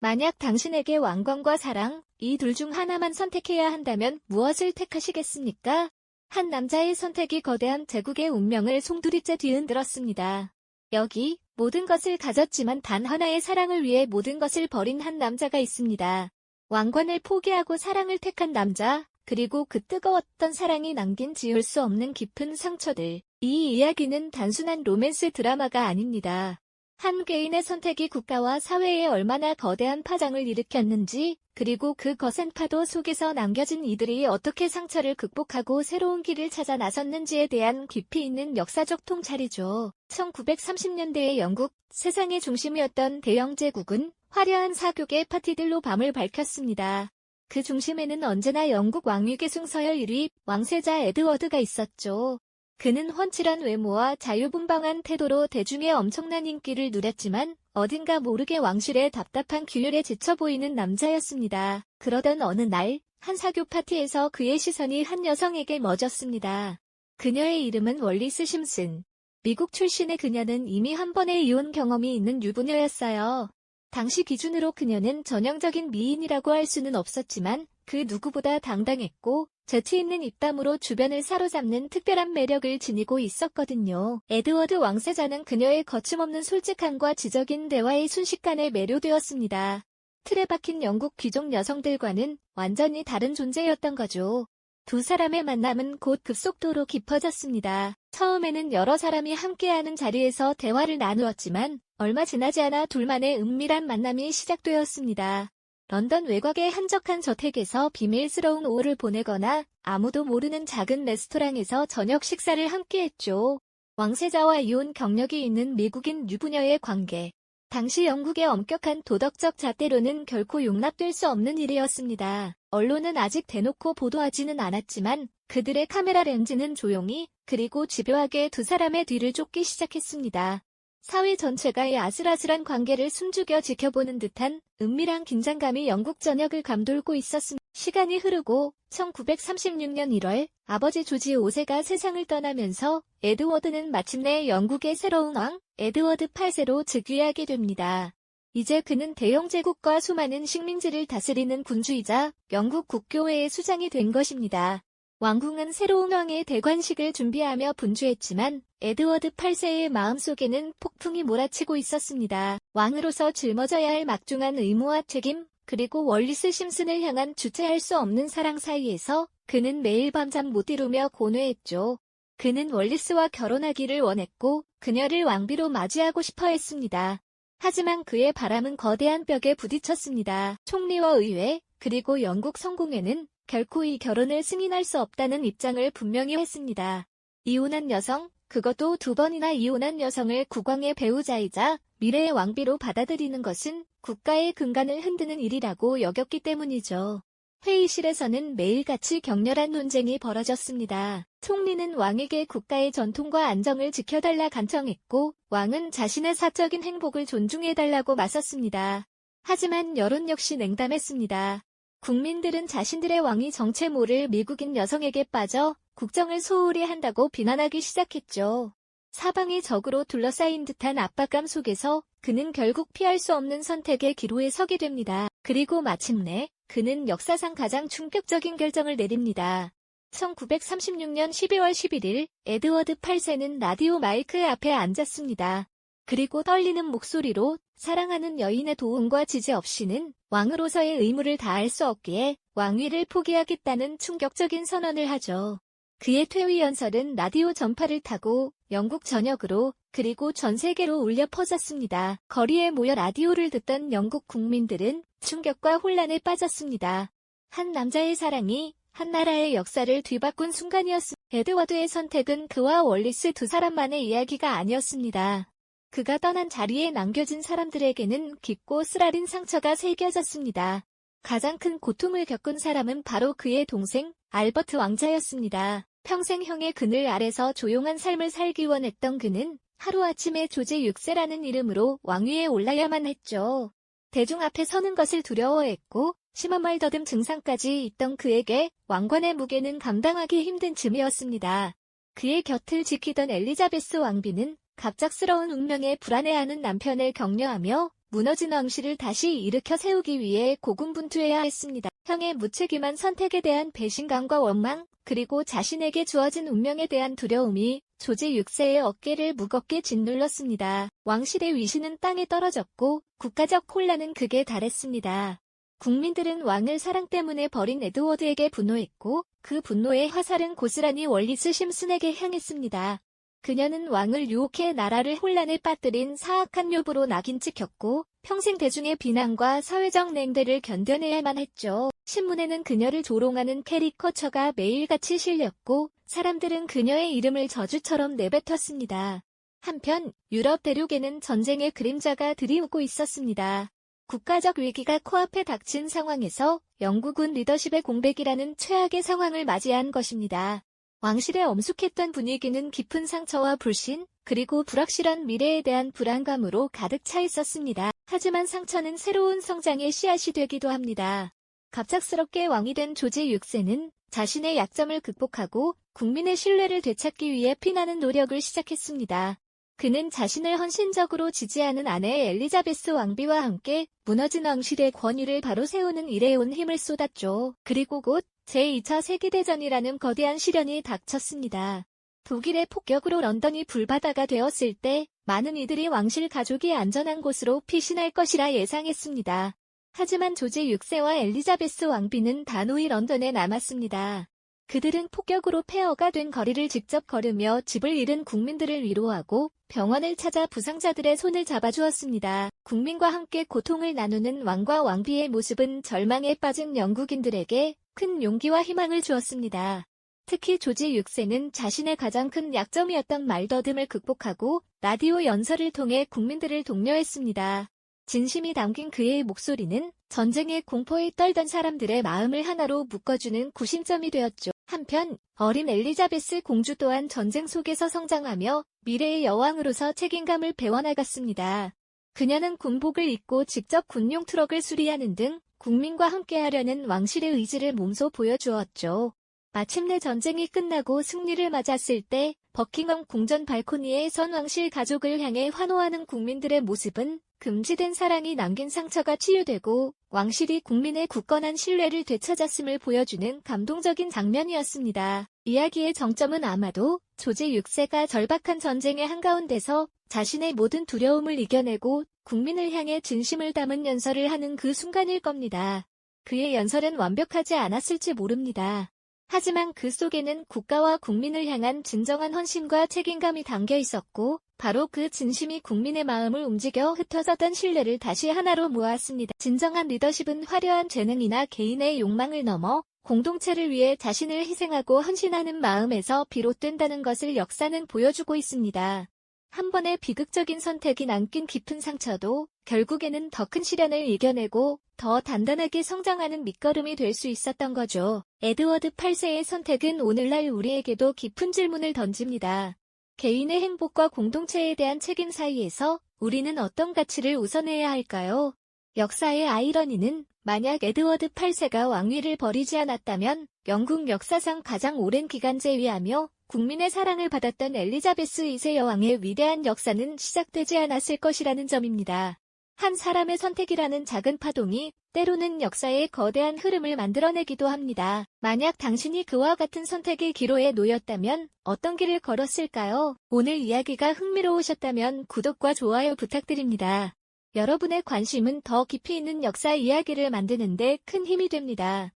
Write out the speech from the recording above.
만약 당신에게 왕관과 사랑, 이 둘 중 하나만 선택해야 한다면 무엇을 택하시겠습니까? 한 남자의 선택이 거대한 제국의 운명을 송두리째 뒤흔들었습니다. 여기 모든 것을 가졌지만 단 하나의 사랑을 위해 모든 것을 버린 한 남자가 있습니다. 왕관을 포기하고 사랑을 택한 남자, 그리고 그 뜨거웠던 사랑이 남긴 지울 수 없는 깊은 상처들. 이 이야기는 단순한 로맨스 드라마가 아닙니다. 한 개인의 선택이 국가와 사회에 얼마나 거대한 파장을 일으켰는지, 그리고 그 거센 파도 속에서 남겨진 이들이 어떻게 상처를 극복하고 새로운 길을 찾아 나섰는지에 대한 깊이 있는 역사적 통찰이죠. 1930년대의 영국, 세상의 중심이었던 대영 제국은 화려한 사교계 파티들로 밤을 밝혔습니다. 그 중심에는 언제나 영국 왕위계 승서열 1위 왕세자 에드워드가 있었죠. 그는 훤칠한 외모와 자유분방한 태도로 대중의 엄청난 인기를 누렸지만 어딘가 모르게 왕실의 답답한 규율에 지쳐 보이는 남자였습니다. 그러던 어느 날, 한 사교 파티에서 그의 시선이 한 여성에게 멎었습니다. 그녀의 이름은 월리스 심슨. 미국 출신의 그녀는 이미 한 번의 이혼 경험이 있는 유부녀였어요. 당시 기준으로 그녀는 전형적인 미인이라고 할 수는 없었지만 그 누구보다 당당했고 재치 있는 입담으로 주변을 사로잡는 특별한 매력을 지니고 있었거든요. 에드워드 왕세자는 그녀의 거침없는 솔직함과 지적인 대화의 순식간에 매료되었습니다. 틀에 박힌 영국 귀족 여성들과는 완전히 다른 존재였던 거죠. 두 사람의 만남은 곧 급속도로 깊어졌습니다. 처음에는 여러 사람이 함께하는 자리에서 대화를 나누었지만 얼마 지나지 않아 둘만의 은밀한 만남이 시작되었습니다. 런던 외곽의 한적한 저택에서 비밀스러운 오후를 보내거나 아무도 모르는 작은 레스토랑에서 저녁 식사를 함께했죠. 왕세자와 이혼 경력이 있는 미국인 유부녀의 관계. 당시 영국의 엄격한 도덕적 잣대로는 결코 용납될 수 없는 일이었습니다. 언론은 아직 대놓고 보도하지는 않았지만 그들의 카메라 렌즈는 조용히 그리고 집요하게 두 사람의 뒤를 쫓기 시작했습니다. 사회 전체가 이 아슬아슬한 관계를 숨죽여 지켜보는 듯한 은밀한 긴장감이 영국 전역을 감돌고 있었습니다. 시간이 흐르고 1936년 1월 아버지 조지 5세가 세상을 떠나면서 에드워드는 마침내 영국의 새로운 왕 에드워드 8세로 즉위하게 됩니다. 이제 그는 대영 제국과 수많은 식민지를 다스리는 군주이자 영국 국교회의 수장이 된 것입니다. 왕궁은 새로운 왕의 대관식을 준비하며 분주했지만 에드워드 8세의 마음속에는 폭풍이 몰아치고 있었습니다. 왕으로서 짊어져야 할 막중한 의무와 책임, 그리고 월리스 심슨을 향한 주체할 수 없는 사랑 사이에서 그는 매일 밤잠 못 이루며 고뇌했죠. 그는 월리스와 결혼하기를 원했고 그녀를 왕비로 맞이하고 싶어 했습니다. 하지만 그의 바람은 거대한 벽에 부딪혔습니다. 총리와 의회, 그리고 영국 성공회는 결코 이 결혼을 승인할 수 없다는 입장을 분명히 했습니다. 이혼한 여성, 그것도 두 번이나 이혼한 여성을 국왕의 배우자이자 미래의 왕비로 받아들이는 것은 국가의 근간을 흔드는 일이라고 여겼기 때문이죠. 회의실에서는 매일같이 격렬한 논쟁이 벌어졌습니다. 총리는 왕에게 국가의 전통과 안정을 지켜달라 간청했고 왕은 자신의 사적인 행복을 존중해달라고 맞섰습니다. 하지만 여론 역시 냉담했습니다. 국민들은 자신들의 왕이 정체 모를 미국인 여성에게 빠져 국정을 소홀히 한다고 비난하기 시작했죠. 사방이 적으로 둘러싸인 듯한 압박감 속에서 그는 결국 피할 수 없는 선택의 기로에 서게 됩니다. 그리고 마침내 그는 역사상 가장 충격적인 결정을 내립니다. 1936년 12월 11일 에드워드 8세는 라디오 마이크 앞에 앉았습니다. 그리고 떨리는 목소리로 사랑하는 여인의 도움과 지지 없이는 왕으로서의 의무를 다할 수 없기에 왕위를 포기하겠다는 충격적인 선언을 하죠. 그의 퇴위 연설은 라디오 전파를 타고 영국 전역으로 그리고 전 세계로 울려 퍼졌습니다. 거리에 모여 라디오를 듣던 영국 국민들은 충격과 혼란에 빠졌습니다. 한 남자의 사랑이 한 나라의 역사를 뒤바꾼 순간이었습니다. 에드워드의 선택은 그와 월리스 두 사람만의 이야기가 아니었습니다. 그가 떠난 자리에 남겨진 사람들에게는 깊고 쓰라린 상처가 새겨졌습니다. 가장 큰 고통을 겪은 사람은 바로 그의 동생 알버트 왕자였습니다. 평생 형의 그늘 아래서 조용한 삶을 살기 원했던 그는 하루아침에 조지 6세라는 이름으로 왕위에 올라야만 했죠. 대중 앞에 서는 것을 두려워했고 심한 더듬 증상까지 있던 그에게 왕관의 무게는 감당하기 힘든 짐이었습니다. 그의 곁을 지키던 엘리자베스 왕비는 갑작스러운 운명에 불안해하는 남편을 격려하며 무너진 왕실을 다시 일으켜 세우기 위해 고군분투해야 했습니다. 형의 무책임한 선택에 대한 배신감과 원망, 그리고 자신에게 주어진 운명에 대한 두려움이 조지 6세의 어깨를 무겁게 짓눌렀습니다. 왕실의 위신은 땅에 떨어졌고 국가적 혼란은 극에 달했습니다. 국민들은 왕을 사랑 때문에 버린 에드워드에게 분노했고 그 분노의 화살은 고스란히 월리스 심슨에게 향했습니다. 그녀는 왕을 유혹해 나라를 혼란에 빠뜨린 사악한 묘부로 낙인 찍혔고 평생 대중의 비난과 사회적 냉대를 견뎌내야만 했죠. 신문에는 그녀를 조롱하는 캐리커처가 매일같이 실렸고 사람들은 그녀의 이름을 저주처럼 내뱉었습니다. 한편 유럽 대륙에는 전쟁의 그림자가 들이오고 있었습니다. 국가적 위기가 코앞에 닥친 상황에서 영국은 리더십의 공백이라는 최악의 상황을 맞이한 것입니다. 왕실의 엄숙했던 분위기는 깊은 상처와 불신, 그리고 불확실한 미래에 대한 불안감으로 가득 차 있었습니다. 하지만 상처는 새로운 성장의 씨앗이 되기도 합니다. 갑작스럽게 왕이 된 조지 6세는 자신의 약점을 극복하고 국민의 신뢰를 되찾기 위해 피나는 노력을 시작했습니다. 그는 자신을 헌신적으로 지지하는 아내 엘리자베스 왕비와 함께 무너진 왕실의 권위를 바로 세우는 일에 온 힘을 쏟았죠. 그리고 곧 제2차 세계대전이라는 거대한 시련이 닥쳤습니다. 독일의 폭격으로 런던이 불바다가 되었을 때 많은 이들이 왕실 가족이 안전한 곳으로 피신할 것이라 예상했습니다. 하지만 조지 6세와 엘리자베스 왕비는 단호히 런던에 남았습니다. 그들은 폭격으로 폐허가 된 거리를 직접 걸으며 집을 잃은 국민들을 위로하고 병원을 찾아 부상자들의 손을 잡아주었습니다. 국민과 함께 고통을 나누는 왕과 왕비의 모습은 절망에 빠진 영국인들에게 큰 용기와 희망을 주었습니다. 특히 조지 6세는 자신의 가장 큰 약점이었던 말더듬을 극복하고 라디오 연설을 통해 국민들을 독려했습니다. 진심이 담긴 그의 목소리는 전쟁의 공포에 떨던 사람들의 마음을 하나로 묶어주는 구심점이 되었죠. 한편 어린 엘리자베스 공주 또한 전쟁 속에서 성장하며 미래의 여왕으로서 책임감을 배워나갔습니다. 그녀는 군복을 입고 직접 군용 트럭을 수리하는 등 국민과 함께하려는 왕실의 의지를 몸소 보여주었죠. 마침내 전쟁이 끝나고 승리를 맞았을 때 버킹엄 궁전 발코니에 선 왕실 가족을 향해 환호하는 국민들의 모습은 금지된 사랑이 남긴 상처가 치유되고 왕실이 국민의 굳건한 신뢰를 되찾았음을 보여주는 감동적인 장면이었습니다. 이야기의 정점은 아마도 조지 6세가 절박한 전쟁의 한가운데서 자신의 모든 두려움을 이겨내고 국민을 향해 진심을 담은 연설을 하는 그 순간일 겁니다. 그의 연설은 완벽하지 않았을지 모릅니다. 하지만 그 속에는 국가와 국민을 향한 진정한 헌신과 책임감이 담겨 있었고, 바로 그 진심이 국민의 마음을 움직여 흩어졌던 신뢰를 다시 하나로 모았습니다. 진정한 리더십은 화려한 재능이나 개인의 욕망을 넘어 공동체를 위해 자신을 희생하고 헌신하는 마음에서 비롯된다는 것을 역사는 보여주고 있습니다. 한 번의 비극적인 선택이 남긴 깊은 상처도 결국에는 더 큰 시련을 이겨내고 더 단단하게 성장하는 밑거름이 될 수 있었던 거죠. 에드워드 8세의 선택은 오늘날 우리에게도 깊은 질문을 던집니다. 개인의 행복과 공동체에 대한 책임 사이에서 우리는 어떤 가치를 우선해야 할까요? 역사의 아이러니는 만약 에드워드 8세가 왕위를 버리지 않았다면 영국 역사상 가장 오랜 기간 제위하며 국민의 사랑을 받았던 엘리자베스 2세 여왕의 위대한 역사는 시작되지 않았을 것이라는 점입니다. 한 사람의 선택이라는 작은 파동이 때로는 역사의 거대한 흐름을 만들어내기도 합니다. 만약 당신이 그와 같은 선택의 기로에 놓였다면 어떤 길을 걸었을까요? 오늘 이야기가 흥미로우셨다면 구독과 좋아요 부탁드립니다. 여러분의 관심은 더 깊이 있는 역사 이야기를 만드는데 큰 힘이 됩니다.